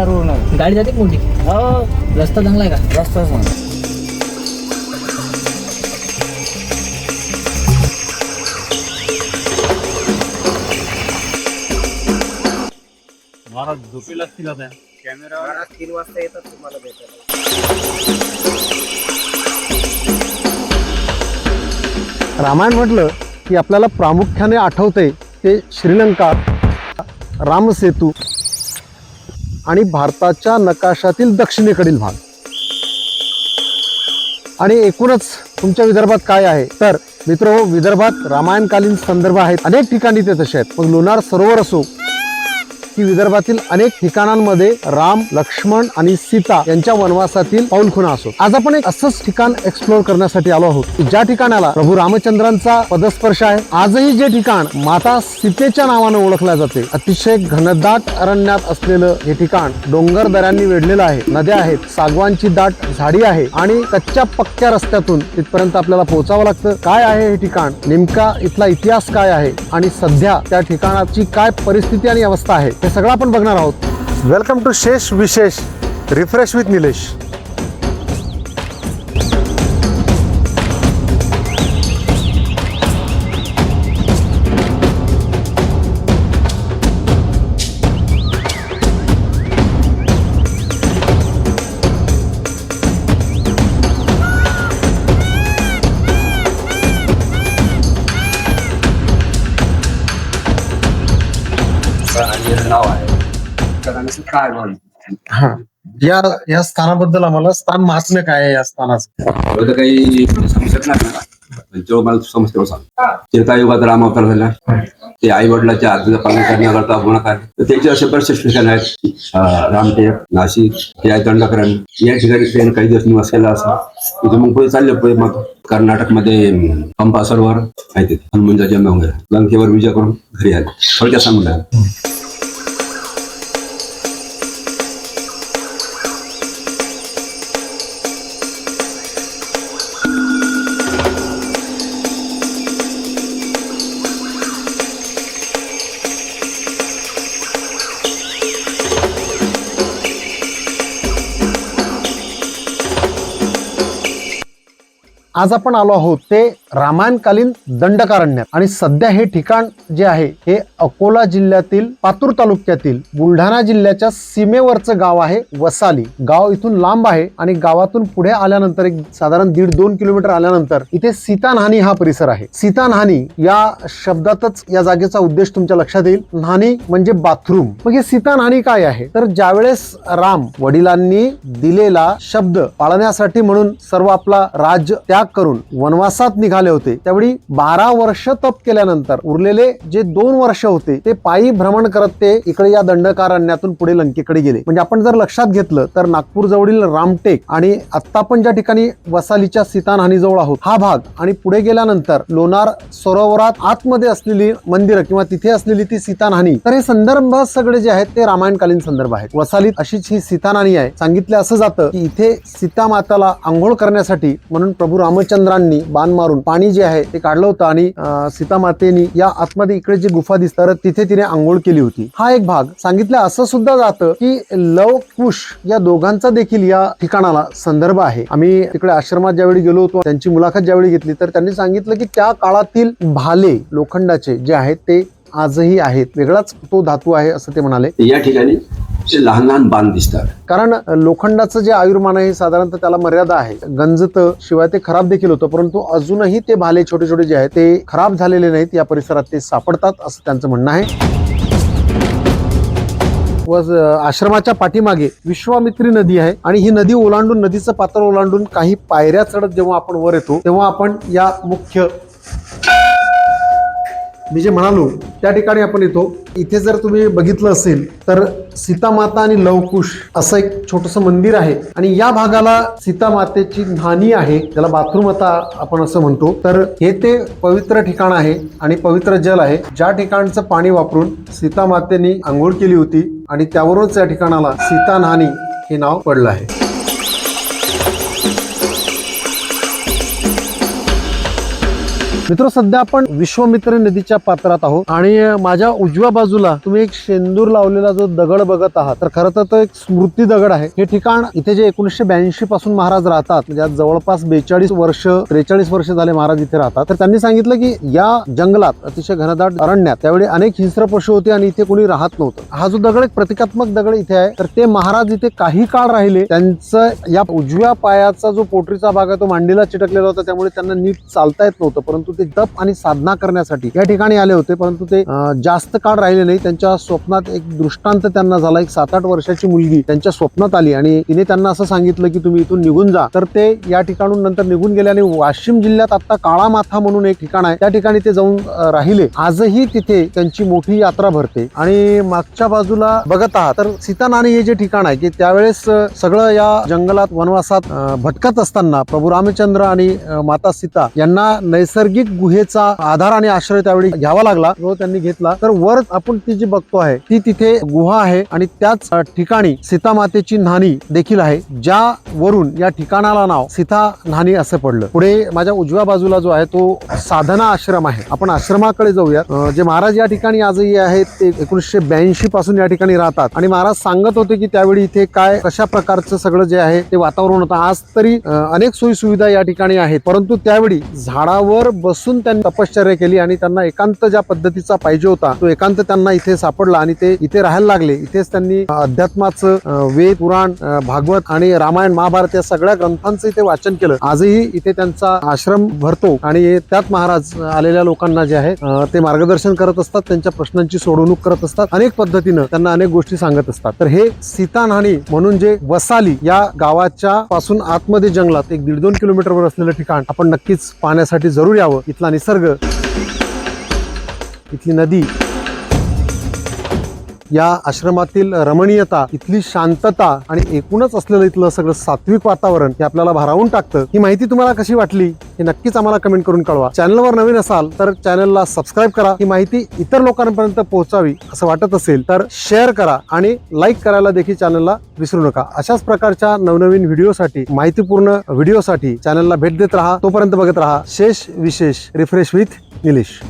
विरारवरून गाडी जाते मोठी? हो. रस्ता चांगला आहे का? रस्ता सांग महाराज झोपेला असतील आता. कॅमेरा तीन वाजता येतात तुम्हाला भेटायला. रामायण म्हटलं की आपल्याला प्रामुख्याने आठवते ते श्रीलंका रामसेतू आणि भारताच्या नकाशातील दक्षिणेकडील भाग. आणि एकूणच तुमच्या विदर्भात काय आहे? तर मित्र हो, विदर्भात रामायणकालीन संदर्भ आहेत. अनेक ठिकाणी ते तसे आहेत. मग लोणार सरोवर असो की विदर्भातील अनेक ठिकाणांमध्ये राम लक्ष्मण आणि सीता यांच्या वनवासातील पाऊलखुणा असो. आज आपण एक असंच ठिकाण एक्सप्लोअर करण्यासाठी आलो आहोत की ज्या ठिकाणाला प्रभू रामचंद्रांचा पदस्पर्श आहे. आजही जे ठिकाण माता सीतेच्या नावानं ओळखल्या जाते अतिशय घनदाट अरण्यात असलेलं हे ठिकाण डोंगर दऱ्यांनी वेढलेलं आहे. नद्या आहेत सागवानची दाट झाडी आहे आणि कच्च्या पक्क्या रस्त्यातून तिथपर्यंत आपल्याला पोहोचावं लागतं. काय आहे हे ठिकाण? नेमका इथला इतिहास काय आहे? आणि सध्या त्या ठिकाणाची काय परिस्थिती आणि अवस्था आहे? हे सगळं आपण बघणार आहोत. वेलकम टू शेष विशेष रिफ्रेश विथ निलेश. काय बोल हा. या या स्थानाबद्दल आम्हाला स्थान महात्म्य काय आहे या स्थानाचं? एवढं काही समजत नाही मला जेव्हा मला समजते सांग त्रेतायुगात राम अवतार झाला. ते आई वडिलाच्या आजूला पालन करण्याकरता गुणाकार तर त्याचे असे बरेचसे ठिकाण आहेत अं, रामटेक नाशिक हे आहे दंडकरण. या ठिकाणी त्यांनी काही दिवस निवास केला असा तिथे मग पुढे चालले पुढे मग कर्नाटकमध्ये अं, पंपा सरोवर आहे तिथे हनुमंजा जन्म वगैरे लंकेवर विजय करून घरी आले. थोडक्यात सांगून राहिले. आज आपण आलो आहोत ते रामायणकालीन दंडकारण्यात. आणि सध्या हे ठिकाण जे आहे हे अकोला जिल्ह्यातील पातूर तालुक्यातील बुलढाणा जिल्ह्याच्या सीमेवरचं गाव आहे वसाली. गाव इथून लांब आहे आणि गावातून पुढे आल्यानंतर एक साधारण दीड दोन किलोमीटर आल्यानंतर इथे सीतानहानी हा परिसर आहे. सीतानहानी या शब्दातच या जागेचा उद्देश तुमच्या लक्षात येईल. न्हाणी म्हणजे बाथरूम. मग हे सीतानहानी काय आहे? तर ज्यावेळेस राम वडिलांनी दिलेला शब्द पाळण्यासाठी म्हणून सर्व आपला राज्य त्याग करून वनवासात निघाले होते. त्यावेळी बारा वर्ष तप केल्यानंतर उरलेले जे दोन वर्ष होते ते पायी भ्रमण करत ते इकडे या दंडकारण्यातून पुढे लंकेकडे गेले. म्हणजे आपण जर लक्षात घेतलं तर नागपूर जवळील रामटेक आणि आत्ता आपण ज्या ठिकाणी वसालीच्या सीतानहानीजवळ आहोत हा भाग आणि पुढे गेल्यानंतर लोणार सरोवरात आतमध्ये असलेली मंदिरं किंवा तिथे असलेली ती सीतानहानी तर हे संदर्भ सगळे जे आहेत ते रामायणकालीन संदर्भ आहेत. वसालीत अशीच ही सीतानहानी आहे. सांगितलं असं जातं की इथे सीता माताला आंघोळ करण्यासाठी म्हणून प्रभू रामचंद्रांनी बाण मारून पाणी जे आहे ते काढलं होतं आणि सीतामातेनी सीता मातेनी या आतमध्ये इकडे जी गुफा दिसतात तिथे तिने आंघोळ केली होती. हा एक भाग. सांगितलं असं सुद्धा जातं की लव कुश या दोघांचा देखील या ठिकाणाला संदर्भ आहे. आम्ही तिकडे आश्रमात ज्यावेळी गेलो होतो त्यांची मुलाखत ज्यावेळी घेतली तर त्यांनी सांगितलं की त्या काळातील भाले लोखंडाचे जे आहेत ते आजही आहेत. वेगळाच तो धातू आहे असं ते म्हणाले. या ठिकाणी लहान लहान बांध दिसतात. कारण लोखंडाचं जे आयुर्मान आहे साधारणतः त्याला मर्यादा आहे. गंजत शिवाय ते खराब देखील होतं परंतु अजूनही ते भाले छोटे छोटे जे आहेत ते खराब झालेले नाहीत. या परिसरात ते सापडतात असं त्यांचं म्हणणं आहे. व आश्रमाच्या पाठीमागे विश्वामित्री नदी आहे आणि ही नदी ओलांडून नदीचं पात्र ओलांडून काही पायऱ्या चढत जेव्हा आपण वर येतो तेव्हा आपण या मुख्य मी जे म्हणालो त्या ठिकाणी आपण येतो. इथे जर तुम्ही बघितलं असेल तर सीतामाता आणि लवकुश असं एक छोटस मंदिर आहे. आणि या भागाला सीतामातेची न्हाणी आहे त्याला बाथरूम आता आपण असं म्हणतो. तर हे ते पवित्र ठिकाण आहे आणि पवित्र जल आहे. ज्या ठिकाणचं पाणी वापरून सीतामातेनी आंघोळ केली होती आणि त्यावरूनच या ठिकाणाला सीता न्हाणी हे नाव पडलं आहे. मित्र सध्या आपण विश्वमित्र नदीच्या पात्रात आहोत आणि माझ्या उजव्या बाजूला तुम्ही एक शेंदूर लावलेला जो दगड बघत आहात तर खरं तर तो एक स्मृती दगड आहे. हे ठिकाण इथे जे एकोणीसशे ब्याऐंशी पासून महाराज राहतात म्हणजे आज जवळपास बेचाळीस वर्ष त्रेचाळीस वर्ष झाले महाराज इथे राहतात. तर त्यांनी सांगितलं की या जंगलात अतिशय घनदाट अरण्यात त्यावेळी अनेक हिंस्र पशु होते आणि इथे कोणी राहत नव्हतं. हा जो दगड एक प्रतिकात्मक दगड इथे आहे तर ते महाराज इथे काही काळ राहिले. त्यांचं या उजव्या पायाचा जो पोटरीचा भाग आहे तो मांडीला चिटकलेला होता त्यामुळे त्यांना नीट चालता येत नव्हतं परंतु ते जप आणि साधना करण्यासाठी या ठिकाणी आले होते परंतु ते जास्त काळ राहिले नाही. त्यांच्या स्वप्नात एक दृष्टांत त्यांना झाला. एक सात आठ वर्षाची मुलगी त्यांच्या स्वप्नात आली आणि तिने त्यांना असं सांगितलं की तुम्ही इथून निघून जा. तर ते या ठिकाणून नंतर निघून गेले आणि वाशिम जिल्ह्यात आता काळा माथा म्हणून एक ठिकाण आहे. त्या ठिकाणी ते जाऊन राहिले. आजही तिथे त्यांची मोठी यात्रा भरते. आणि मागच्या बाजूला बघत आहात तर सीतानाणी हे जे ठिकाण आहे की त्यावेळेस सगळं या जंगलात वनवासात भटकत असताना प्रभू रामचंद्र आणि माता सीता यांना नैसर्गिक गुहेचा आधार आणि आश्रय त्यावेळी घ्यावा लागला जो त्यांनी घेतला. तर वर आपण ती जी बघतो आहे ती तिथे गुहा आहे आणि त्याच ठिकाणी सीतामातेची न्हाणी देखील आहे. ज्या वरून या ठिकाणाला नाव सीता न्हाणी असं पडलं. पुढे माझ्या उजव्या बाजूला जो आहे तो साधना आश्रम आहे. आपण आश्रमाकडे जाऊया जे महाराज या ठिकाणी आजही आहेत ते एकोणीसशे ब्याऐंशी पासून या ठिकाणी राहतात. आणि महाराज सांगत होते की त्यावेळी इथे काय कशा प्रकारचं सगळं जे आहे ते वातावरण होतं. आज तरी अनेक सोयी सुविधा या ठिकाणी आहेत. परंतु त्यावेळी झाडावर बसून त्यांनी तपश्चर्या केली आणि त्यांना एकांत ज्या पद्धतीचा पाहिजे होता तो एकांत त्यांना इथे सापडला आणि ते इथे राहायला लागले. इथेच त्यांनी अध्यात्माचं वेद पुराण भागवत आणि रामायण महाभारत या सगळ्या ग्रंथांचं इथे वाचन केलं. आजही इथे त्यांचा आश्रम भरतो आणि त्यात महाराज आलेल्या लोकांना जे आहे ते मार्गदर्शन करत असतात त्यांच्या प्रश्नांची सोडवणूक करत असतात अनेक पद्धतीनं त्यांना अनेक गोष्टी सांगत असतात. तर हे सीतानहाणी म्हणून जे वसाली या गावाच्या पासून आतमध्ये जंगलात एक दीड दोन किलोमीटरवर असलेलं ठिकाण आपण नक्कीच पाहण्यासाठी जरूर यावं. इथला निसर्ग इथली नदी या आश्रमातील रमणीयता इथली शांतता आणि एकूणच असलेलं इथलं सगळं सात्विक वातावरण हे आपल्याला भारावून टाकतं. ही माहिती तुम्हाला कशी वाटली हे नक्कीच आम्हाला कमेंट करून कळवा. चॅनलवर नवीन असाल तर चॅनलला सबस्क्राईब करा. ही माहिती इतर लोकांपर्यंत पोहोचावी असं वाटत असेल तर शेअर करा आणि लाईक करायला देखील चॅनलला विसरू नका. अशाच प्रकारच्या नवनवीन व्हिडिओसाठी माहितीपूर्ण व्हिडिओसाठी चॅनलला भेट देत राहा. तोपर्यंत बघत राहा. शेष विशेष. Refresh with Nilesh.